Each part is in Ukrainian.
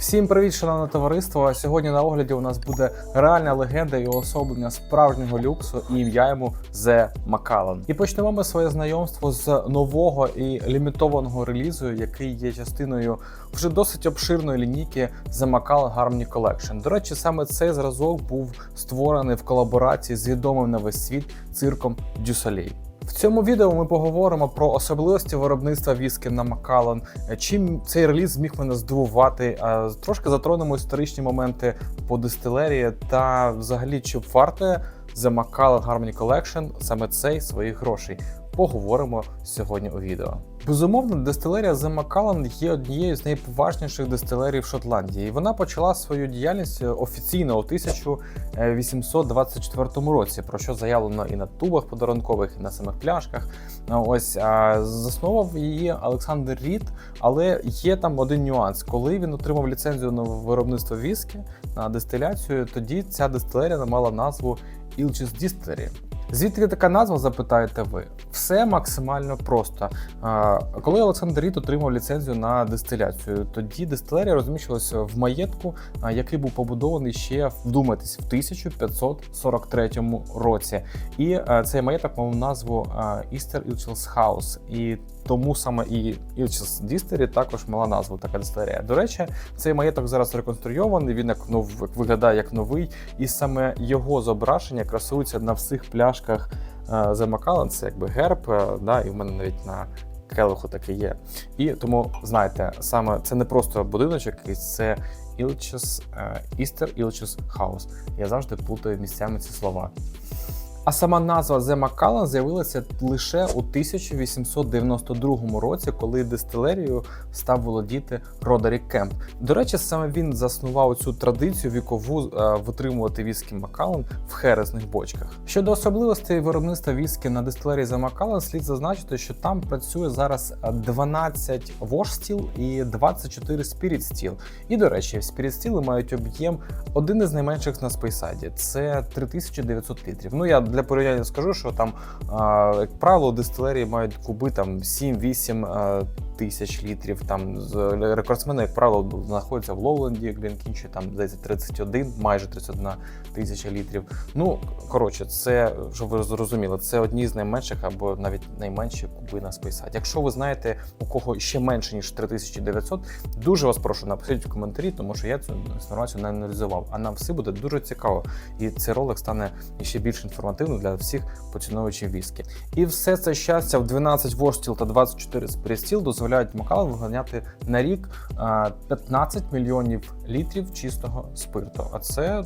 Всім привіт, шановне товариство. Сьогодні на огляді у нас буде реальна легенда і уособлення справжнього люксу, і ім'я йому Зе Макалан. І почнемо ми своє знайомство з нового і лімітованого релізу, який є частиною вже досить обширної лінійки The Macallan Harmony Collection. До речі, саме цей зразок був створений в колаборації з відомим на весь світ цирком Дю Солей. В цьому відео ми поговоримо про особливості виробництва віскі на Макалон. чим цей реліз зміг мене здивувати. Трошки затронемо історичні моменти по дистилерії та взагалі чи варте за Macallan Harmony Collection саме цей своїх грошей. Поговоримо сьогодні у відео. Безумовно, дистилерія The Macallan є однією з найповажніших дистилерій в Шотландії. Вона почала свою діяльність офіційно у 1824 році, про що заявлено і на тубах подарункових, і на самих пляшках. Ось а, заснував її Олександр Рід, але є там один нюанс. Коли він отримав ліцензію на виробництво віскі на дистиляцію, тоді ця дистилерія мала назву Ilchis Distillery. Звідки така назва, запитаєте ви? Все максимально просто. Коли Олександр Рід отримав ліцензію на дистиляцію, тоді дистилерія розміщилася в маєтку, який був побудований ще вдумайтесь, в 1543 році. І цей маєток мав назву Істер Ілчелс Хаус. І тому саме і Ilchels Distillery також мала назву така дистилерія. До речі, цей маєток зараз реконструйований. Він як нов виглядає як новий, і саме його зображення красується на всіх пляшках Macallan, це якби герб, е, да, і в мене навіть на келиху таке є. І тому знаєте, саме це не просто будиночок, якийсь, це Ilches, е, Easter Ilches House. Я завжди плутаю місцями ці слова. А сама назва The Macallan з'явилася лише у 1892 році, коли дистилерією став володіти Родерік Кемп. До речі, саме він заснував цю традицію вікову е, витримувати віскі Макалан в хересних бочках. Щодо особливостей виробництва віскі на дистилерії The Macallan, слід зазначити, що там працює зараз 12 wash steel і 24 spirit steel. І до речі, spirit steel мають об'єм один із найменших на спейсайді. Це 3900 літрів. Ну я для порівняння скажу, що там, як правило, дистилерії мають куби там 7-8 тисяч літрів. Там рекордсмени, як правило, знаходяться в Лоуленді, Глінкінчі, там здається 31, майже 31 тисяча літрів. Ну коротше, це щоб ви зрозуміли, це одні з найменших або навіть найменші куби на спейсаді. Якщо ви знаєте, у кого ще менше ніж 3900, дуже вас прошу напишіть в коментарі, тому що я цю інформацію не аналізував. А нам все буде дуже цікаво, і цей ролик стане ще більш інформативним для всіх поціновувачів віскі. І все це щастя в 12 воштіл та 24 спрестіл дозволяють Макалу виганяти на рік а, 15 мільйонів літрів чистого спирту. А це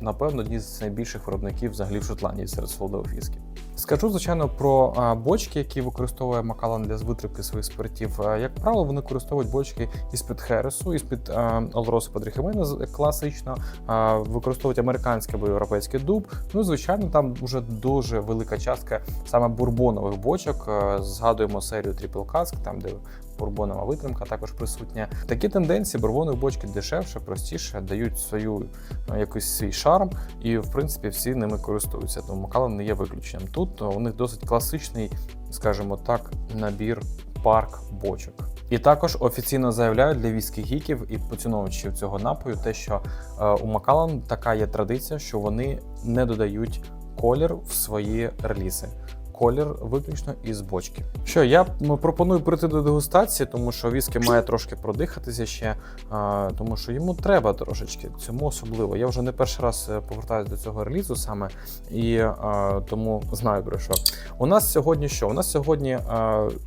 напевно одні з найбільших виробників взагалі в Шотландії серед солодових віскі. Скажу звичайно про бочки, які використовує Макалан для витримки своїх спиртів. Як правило, вони використовують бочки із-під Хересу, із-під Олросу Падріхемена класично, використовують американський або європейський дуб. Ну, звичайно, там вже дуже велика частка саме бурбонових бочок. Згадуємо серію Triple Cask, там де бурбонова витримка також присутня. Такі тенденції бурбонові бочки дешевше, простіше, дають свою якийсь свій шарм, і в принципі всі ними користуються. Тому Макалан не є виключенням. Тут у них досить класичний, скажімо так, набір парк бочок. І також офіційно заявляють для віскі гіків і поціновувачів цього напою, те, що е, у Макалан така є традиція, що вони не додають колір в свої релізи. Колір виключно із бочки. Що я пропоную прийти до дегустації, тому що віскі має трошки продихатися ще, тому що йому треба трошечки. Цьому особливо. Я вже не перший раз е, повертаюся до цього релізу саме, і тому знаю про що. У нас сьогодні що? У нас сьогодні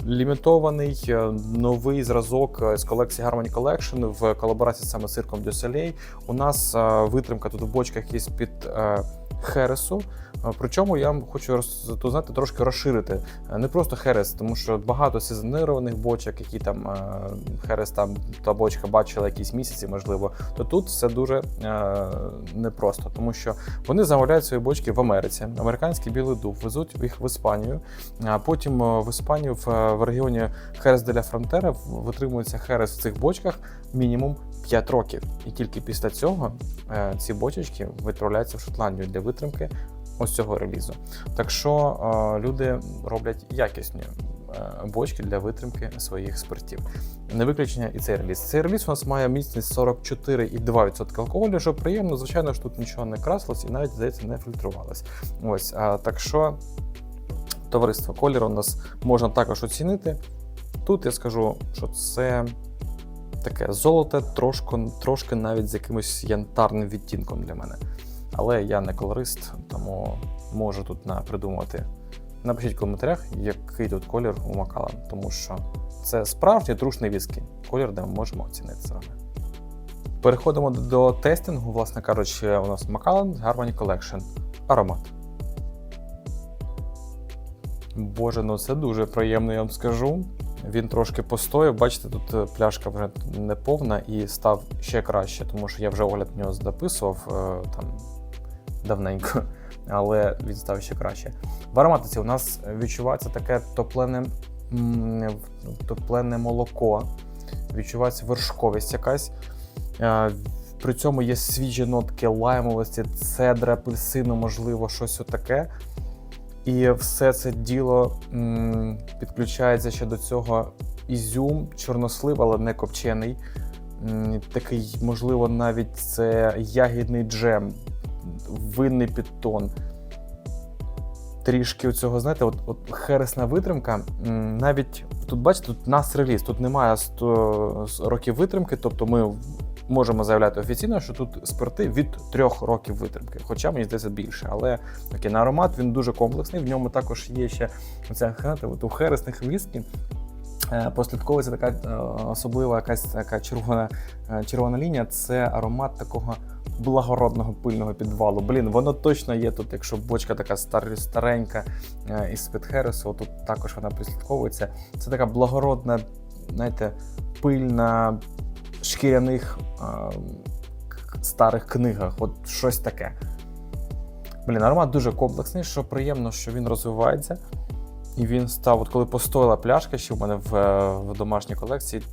лімітований е, новий зразок е, з колекції Harmony Collection в колаборації саме з цирком Soleil. У нас витримка тут в бочках є під е, Хересу. А, Причому я хочу роз- тут, знаєте, трошки розширити. Е, Не просто Херес, тому що багато сезонированих бочок, які там е, Херес там та бочка бачила якісь місяці, можливо, то тут все дуже е, непросто, тому що вони замовляють свої бочки в Америці. Американський білий дуб везуть їх в Іспанію. А потім е, в Іспанію в, е, в регіоні Херес де ля Фронтера витримується Херес в цих бочках мінімум 5 років. І тільки після цього е, ці бочечки відправляються в Шотландію для витримки ось цього релізу. Так що е, люди роблять якісні е, бочки для витримки своїх спиртів. Не виключення і цей реліз. Цей реліз у нас має міцність 44,2% алкоголю, що приємно. Звичайно ж тут нічого не красилось і навіть здається не фільтрувалось. Ось так що, товариство, колір у нас можна також оцінити. Тут я скажу, що це таке золоте, трошки, трошки навіть з якимось янтарним відтінком для мене. Але я не колорист, тому можу тут придумати. Напишіть в коментарях, який тут колір у Макала, тому що це справжній трушний віскі, колір, де ми можемо оцінити з вами. Переходимо до- тестингу, власне кажучи, у нас Macallan Harmony Collection. Аромат. Боже, ну це дуже приємно, я вам скажу. Він трошки постояв. Бачите, тут е, пляшка вже не повна і став ще краще, тому що я вже огляд на нього записував е, там давненько, але він став ще краще. В ароматиці у нас відчувається таке топлене, топлене молоко, відчувається вершковість якась. Е, При цьому є свіжі нотки лаймовості, цедра, апельсину, можливо, щось отаке. І все це діло підключається ще до цього ізюм, чорнослив, але не копчений. Такий, можливо, навіть це ягідний джем, винний підтон. Трішки цього, знаєте, от, от хересна витримка. Навіть тут, бачите, тут нас реліз, тут немає 100 років витримки, тобто ми можемо заявляти офіційно, що тут спирти від трьох років витримки, хоча мені здається більше. Але такий на аромат він дуже комплексний. В ньому також є ще оця знаєте, от у хересних віскі. е, Прослідковується така е, особлива якась така червона, е, червона лінія. Це аромат такого благородного пильного підвалу. Блін, воно точно є тут, якщо бочка така стар, старенька е, із під Хересу, тут також вона прослідковується. Це така благородна, знаєте, пильна шкіряних е, старих книгах. От щось таке. Блін, аромат дуже комплексний, що приємно, що він розвивається. І він став, от коли постояла пляшка, ще в мене в, е, в домашній колекції,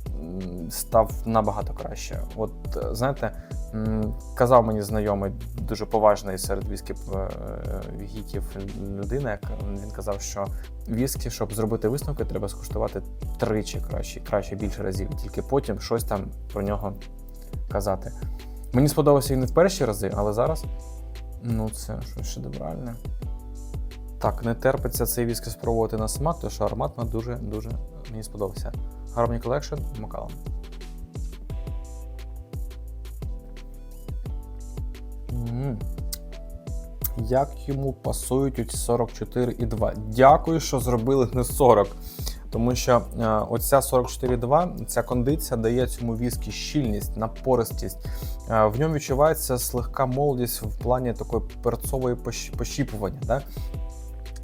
став набагато краще. От знаєте, казав мені знайомий, дуже поважний серед віскі е, гіків людина, він казав, що віскі, щоб зробити висновки, треба скуштувати тричі краще, краще більше разів, і тільки потім щось там про нього казати. Мені сподобався він не в перші рази, але зараз ну це щось шедевральне. Так, не терпиться цей віскі спробувати на смак, тому що аромат дуже дуже мені сподобався. Harmony Collection Macallan. Як йому пасують оці 44,2. Дякую, що зробили не 40. Тому що е, оця 44,2, ця кондиція дає цьому віскі щільність, напористість. Е, в ньому відчувається слегка молодість в плані такої перцової пощіпування. Да?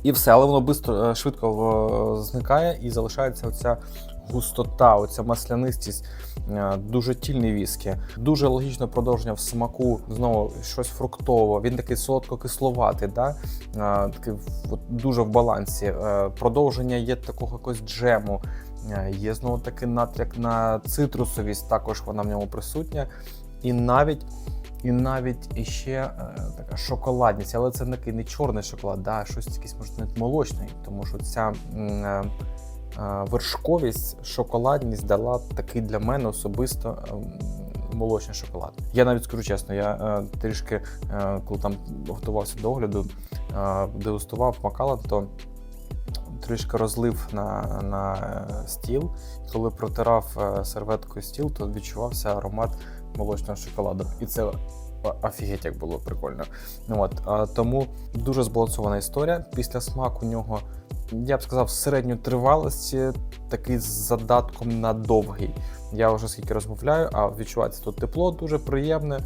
І все, але воно е, швидко зникає і залишається оця густота, оця маслянистість, е, дуже тільний віскі, дуже логічне продовження в смаку, знову щось фруктове. Він такий солодко-кисловатий, да? Е, такий от, дуже в балансі. Е, Продовження є такого якогось джему. Є знову таки натяк на цитрусовість, також вона в ньому присутня. І навіть і навіть іще така шоколадність, але це такий не чорний шоколад, да, щось якийсь може навіть молочний, тому що ця вершковість, шоколадність дала такий для мене особисто ем, молочний шоколад. Я навіть скажу чесно, я е, трішки, е, коли там готувався до огляду, е, дегустував макалан, то трішки розлив на, на стіл. Коли протирав серветкою стіл, то відчувався аромат молочного шоколаду. І це офігеть, як було прикольно. Ну, От, тому дуже збалансована історія. Після смаку у нього, я б сказав, середньої тривалості, такий з задатком на довгий. Я вже скільки розмовляю, а відчувається тут тепло, дуже приємне.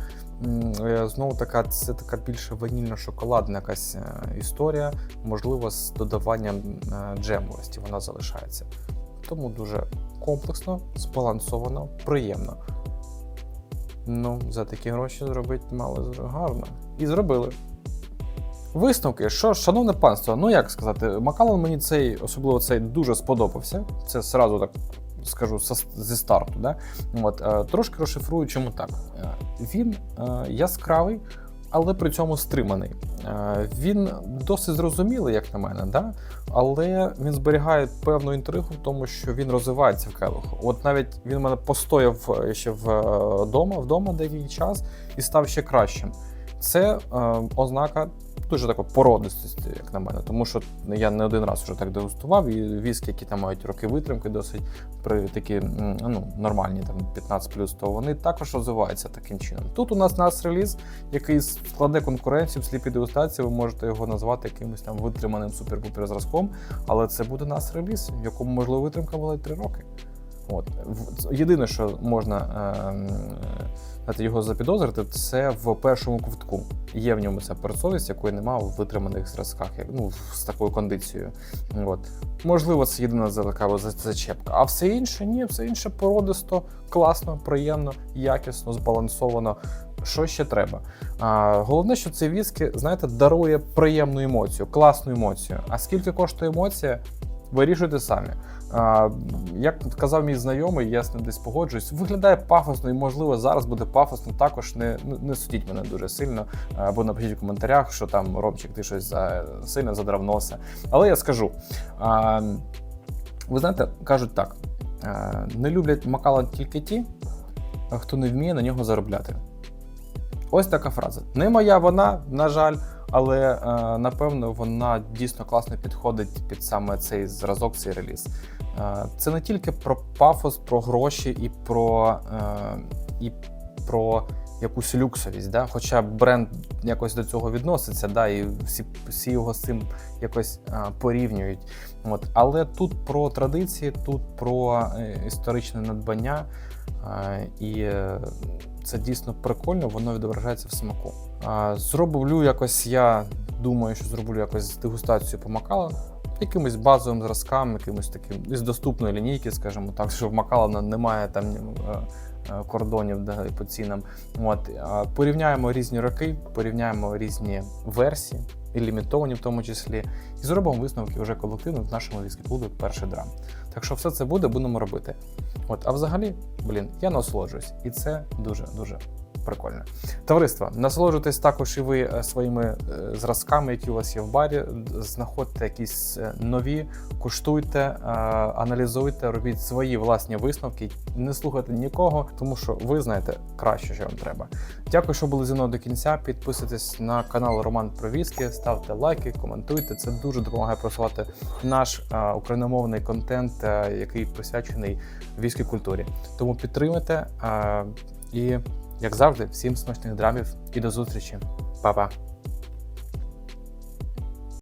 Е, Знову така, це така більше ванільно-шоколадна якась е, історія, можливо, з додаванням е, джемовості вона залишається. Тому дуже комплексно, збалансовано, приємно. Ну, за такі гроші зробити мало гарно. І зробили. Висновки, що, шановне панство, ну як сказати, Макалан мені цей, особливо цей дуже сподобався. Це сразу так скажу зі старту. Да? От, е, трошки розшифрую, чому так. Е, Він е, яскравий, але при цьому стриманий. Він досить зрозумілий, як на мене, да? але він зберігає певну інтригу в тому, що він розвивається в келиху. От навіть він в мене постояв ще вдома, вдома деякий час і став ще кращим. Це е, ознака дуже такої породистості, як на мене, тому що я не один раз вже так дегустував, і віскі, які там мають роки витримки, досить при такі ну, нормальні, там 15 то вони також розвиваються таким чином. Тут у нас нас реліз, який складе конкуренцію в сліпій дегустації. Ви можете його назвати якимось там витриманим супер-пупер зразком, але це буде нас реліз, в якому можливо витримка була 3 роки. От єдине, що можна е, його запідозрити, це в першому ковтку. Є в ньому ця перцовість, якої немає в витриманих зразках, ну з такою кондицією. От можливо, це єдина така зачепка. А все інше ні, все інше породисто, класно, приємно, якісно, збалансовано. Що ще треба? А, головне, що цей віскі, знаєте, дарує приємну емоцію, класну емоцію. А скільки коштує емоція? Вирішуйте самі. Як казав мій знайомий, я з ним десь погоджуюсь, виглядає пафосно і, можливо, зараз буде пафосно. Також не, не судіть мене дуже сильно. Або напишіть в коментарях, що там Ромчик, ти щось за, сильно задрав носа. Але я скажу: ви знаєте, кажуть так: не люблять макала тільки ті, хто не вміє на нього заробляти. Ось така фраза. Не моя вона, на жаль, але е, напевно вона дійсно класно підходить під саме цей зразок, цей реліз. Е, це не тільки про пафос, про гроші і про, е, і про якусь люксовість. Да? Хоча бренд якось до цього відноситься, да? і всі, всі його з цим якось порівнюють. От. Але тут про традиції, тут про історичне надбання. І це дійсно прикольно, воно відображається в смаку. Зроблю якось, я думаю, що зроблю якось дегустацію по Макала, якимось базовим зразкам, якимось таким із доступної лінійки, скажімо так, що в Макала немає там е, е, кордонів по цінам. От, порівняємо різні роки, порівняємо різні версії, і лімітовані в тому числі, і зробимо висновки вже колективно в нашому віскі клубі перший драм. Так що все це буде, будемо робити. От, а взагалі, блін, я насолоджуюсь, і це дуже дуже прикольно. Товариство, насолоджуйтесь також і ви е, своїми е, зразками, які у вас є в барі. Знаходьте якісь е, нові, куштуйте, аналізуйте, робіть свої власні висновки. Не слухайте нікого, тому що ви знаєте краще, що вам треба. Дякую, що були зі мною до кінця. Підписуйтесь на канал Роман про віскі, ставте лайки, коментуйте. Це дуже допомагає просувати наш е, україномовний контент, е, який присвячений військовій культурі. Тому підтримуйте е, і, як завжди, всім смачних драмів і до зустрічі. Па-па!